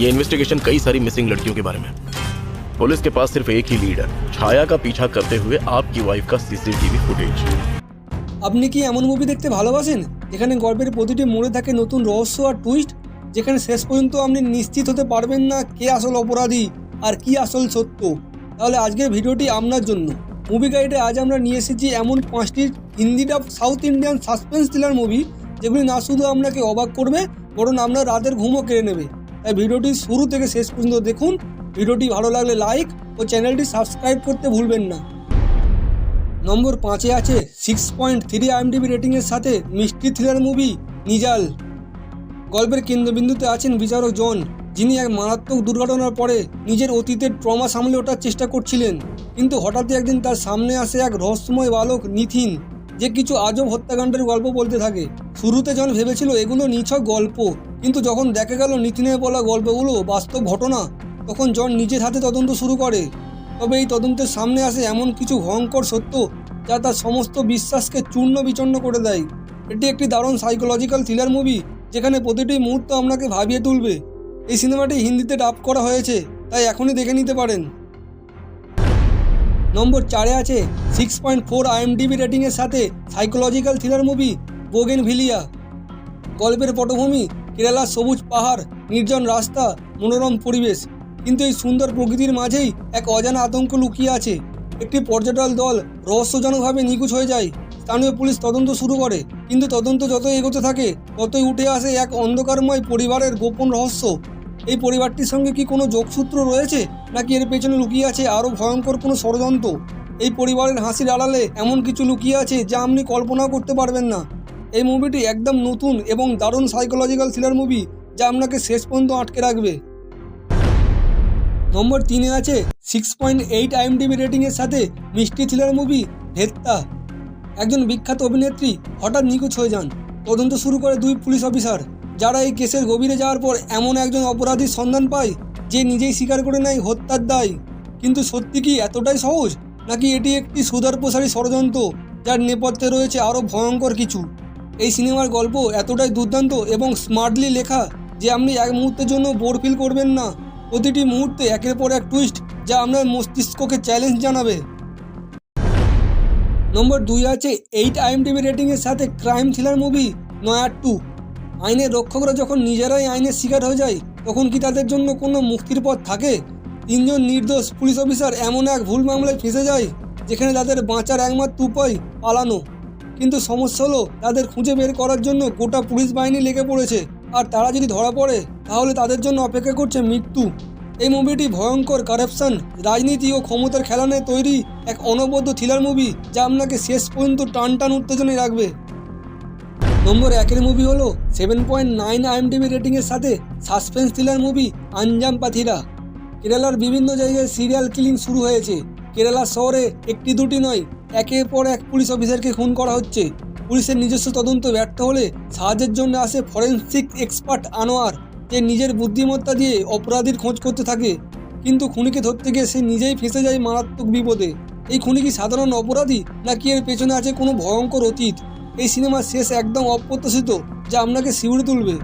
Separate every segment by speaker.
Speaker 1: ये इन्वेस्टिगेशन कई सारी मिसिंग लड़कियों के बारे में पुलिस के पास सिर्फ एक ही लीड है छाया का पीछा करते हुए आपकी वाइफ का सीसीटीवी फुटेज
Speaker 2: আপনি কি এমন মুভি দেখতে ভালোবাসেন যেখানে গল্পের প্রতিটি মোড়ে থাকে নতুন রহস্য আর টুইস্ট যেখানে শেষ পর্যন্ত আপনি নিশ্চিত হতে পারবেন না কে আসল অপরাধী আর কি আসল সত্য তাহলে আজকের ভিডিওটি আপনার জন্য মুভি গাইডে আজ আমরা নিয়ে এসেছি এমন পাঁচটি Hindi dub South Indian suspense thriller movie যেগুলি না শুধু আপনাকে অবাক করবে বরং আপনার রাতের ঘুমও কেড়ে নেবে তাই ভিডিওটি শুরু থেকে শেষ পর্যন্ত দেখুন। ভিডিওটি ভালো লাগলে লাইক ও চ্যানেলটি সাবস্ক্রাইব করতে ভুলবেন না। নম্বর পাঁচে আছে সিক্স পয়েন্ট থ্রি আইএমডিবি রেটিংয়ের সাথে মিষ্টি থ্রিলার মুভি নিজাল। গল্পের কেন্দ্রবিন্দুতে আছেন বিচারক জন, যিনি এক মারাত্মক দুর্ঘটনার পরে নিজের অতীতের ট্রমা সামলে ওঠার চেষ্টা করছিলেন। কিন্তু হঠাৎই একদিন তার সামনে আসে এক রহস্যময় বালক, নিথিন। যে কিছু আজব হত্যাকাণ্ডের গল্প বলতে থাকে। শুরুতে জন ভেবেছিল এগুলো নিছক গল্প, কিন্তু যখন দেখা গেল নিথিনের বলা গল্পগুলো বাস্তব ঘটনা, তখন জন নিজের হাতে তদন্ত শুরু করে। তবে এই তদন্তের সামনে আসে এমন কিছু ভয়ঙ্কর সত্য, যা তার সমস্ত বিশ্বাসকে চূর্ণ বিচূর্ণ করে দেয়। এটি একটি দারুণ সাইকোলজিক্যাল থ্রিলার মুভি যেখানে প্রতিটি মুহূর্ত আপনাকে ভাবিয়ে তুলবে। এই সিনেমাটি হিন্দিতে ডাব করা হয়েছে, তাই এখনই দেখে নিতে পারেন। নম্বর চারে আছে সিক্স পয়েন্ট ফোর আইএমডিবি রেটিংয়ের সাথে সাইকোলজিক্যাল থ্রিলার মুভি বোগেন ভিলিয়া গল্পের পটভূমি, কেরালার সবুজ পাহাড়, নির্জন রাস্তা, মনোরম পরিবেশ। কিন্তু এই সুন্দর প্রকৃতির মাঝেই এক অজানা আতঙ্ক লুকিয়ে আছে। একটি পর্যটন দল রহস্যজনকভাবে নিখোঁজ হয়ে যায়। স্থানীয় পুলিশ তদন্ত শুরু করে। কিন্তু তদন্ত যতই এগোতে থাকে, ততই উঠে আসে এক অন্ধকারময় পরিবারের গোপন রহস্য। এই পরিবারটির সঙ্গে কি কোনো যোগসূত্র রয়েছে? নাকি এর পেছনে লুকিয়ে আছে আরও ভয়ঙ্কর কোনো ষড়যন্ত্র? এই পরিবারের হাসির আড়ালে এমন কিছু লুকিয়ে আছে যা আপনি কল্পনাও করতে পারবেন না। এই মুভিটি একদম নতুন এবং দারুণ সাইকোলজিক্যাল থ্রিলার মুভি যা আপনাকে শেষ পর্যন্ত আটকে রাখবে। নম্বর তিনে আছে সিক্স পয়েন্ট এইট আইএমডিবি রেটিংয়ের সাথে মিষ্টি থ্রিলার মুভি ভেত্তা একজন বিখ্যাত অভিনেত্রী হঠাৎ নিখোঁজ হয়ে যান। তদন্ত শুরু করে দুই পুলিশ অফিসার। যারা এই কেসের গভীরে যাওয়ার পর এমন একজন অপরাধীর সন্ধান পায় যে নিজেই স্বীকার করে নেয় হত্যার দায়? কিন্তু সত্যি কি এতটাই সহজ? নাকি এটি একটি সুদর্পসারী ষড়যন্ত্র যার নেপথ্যে রয়েছে আরও ভয়ঙ্কর কিছু? এই সিনেমার গল্প এতটাই দুর্দান্ত এবং স্মার্টলি লেখা যে আপনি এক মুহূর্তের জন্য বোর ফিল করবেন না। প্রতিটি মুহূর্তে একের পর এক টুইস্ট যা আপনার মস্তিষ্ককে চ্যালেঞ্জ জানাবে। নম্বর দুই আছে এইট আইএমডিবি রেটিংয়ের সাথে ক্রাইম থ্রিলার মুভি নয়ার টু আইনের রক্ষকরা যখন নিজেরাই আইনের শিকার হয়ে যায়, তখন কি তাদের জন্য কোনো মুক্তির পথ থাকে? তিনজন নির্দোষ পুলিশ অফিসার এমন এক ভুল মামলায় ফেঁসে যায়, যেখানে তাদের বাঁচার একমাত্র উপায় পালানো। কিন্তু সমস্যা হলো, তাদের খুঁজে বের করার জন্য গোটা পুলিশ বাহিনী লেগে পড়েছে। আর তারা যদি ধরা পড়ে, তাহলে তাদের জন্য অপেক্ষা করছে মৃত্যু। এই মুভিটি ভয়ঙ্কর কারাপশন রাজনীতি ও ক্ষমতার খেলানে তৈরি এক অনবদ্য থ্রিলার মুভি যা আপনাকে শেষ পর্যন্ত টান টান উত্তেজনায় রাখবে। নম্বর একের মুভি হলো সেভেন পয়েন্ট নাইন আইএমডিবি রেটিংয়ের সাথে সাসপেন্স থ্রিলার মুভি আঞ্জাম পাথিরা। কেরালার বিভিন্ন জায়গায় সিরিয়াল কিলিং শুরু হয়েছে। কেরালা শহরে একটি দুটি নয়, একের পর এক পুলিশ অফিসারকে খুন করা হচ্ছে। পুলিশের নিজস্ব তদন্ত ব্যর্থ হলে সাহায্যের জন্য আসে ফরেন্সিক এক্সপার্ট আনোয়ার। যে নিজের বুদ্ধিমত্তা দিয়ে অপরাধীর খোঁজ করতে থাকে। কিন্তু খুনিকে ধরতে গিয়ে সে নিজেই ফেঁসে যায় মারাত্মক বিপদে। এই খুনি কি সাধারণ অপরাধী, নাকি এর পেছনে আছে কোনো ভয়ঙ্কর অতীত? এই সিনেমার শেষ একদম অপ্রত্যাশিত, যা আপনাকে শিউরে তুলবে।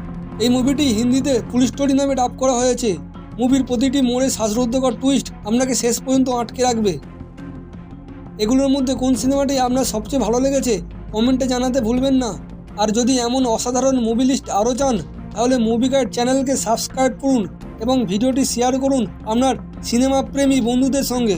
Speaker 2: এই মুভিটি হিন্দিতে পুলিশ স্টোরি নামে ডাব করা হয়েছে। মুভির প্রতিটি মোড়ে শ্বাসরুদ্ধকর টুইস্ট আপনাকে শেষ পর্যন্ত আটকে রাখবে। এগুলোর মধ্যে কোন সিনেমাটি আপনার সবচেয়ে ভালো লেগেছে, কমেন্টে জানাতে ভুলবেন না। আর যদি এমন অসাধারণ মুভি লিস্ট আরও চান, তাহলে মুভি গাইড চ্যানেলকে সাবস্ক্রাইব করুন এবং ভিডিওটি শেয়ার করুন আপনার সিনেমা প্রেমী বন্ধুদের সঙ্গে।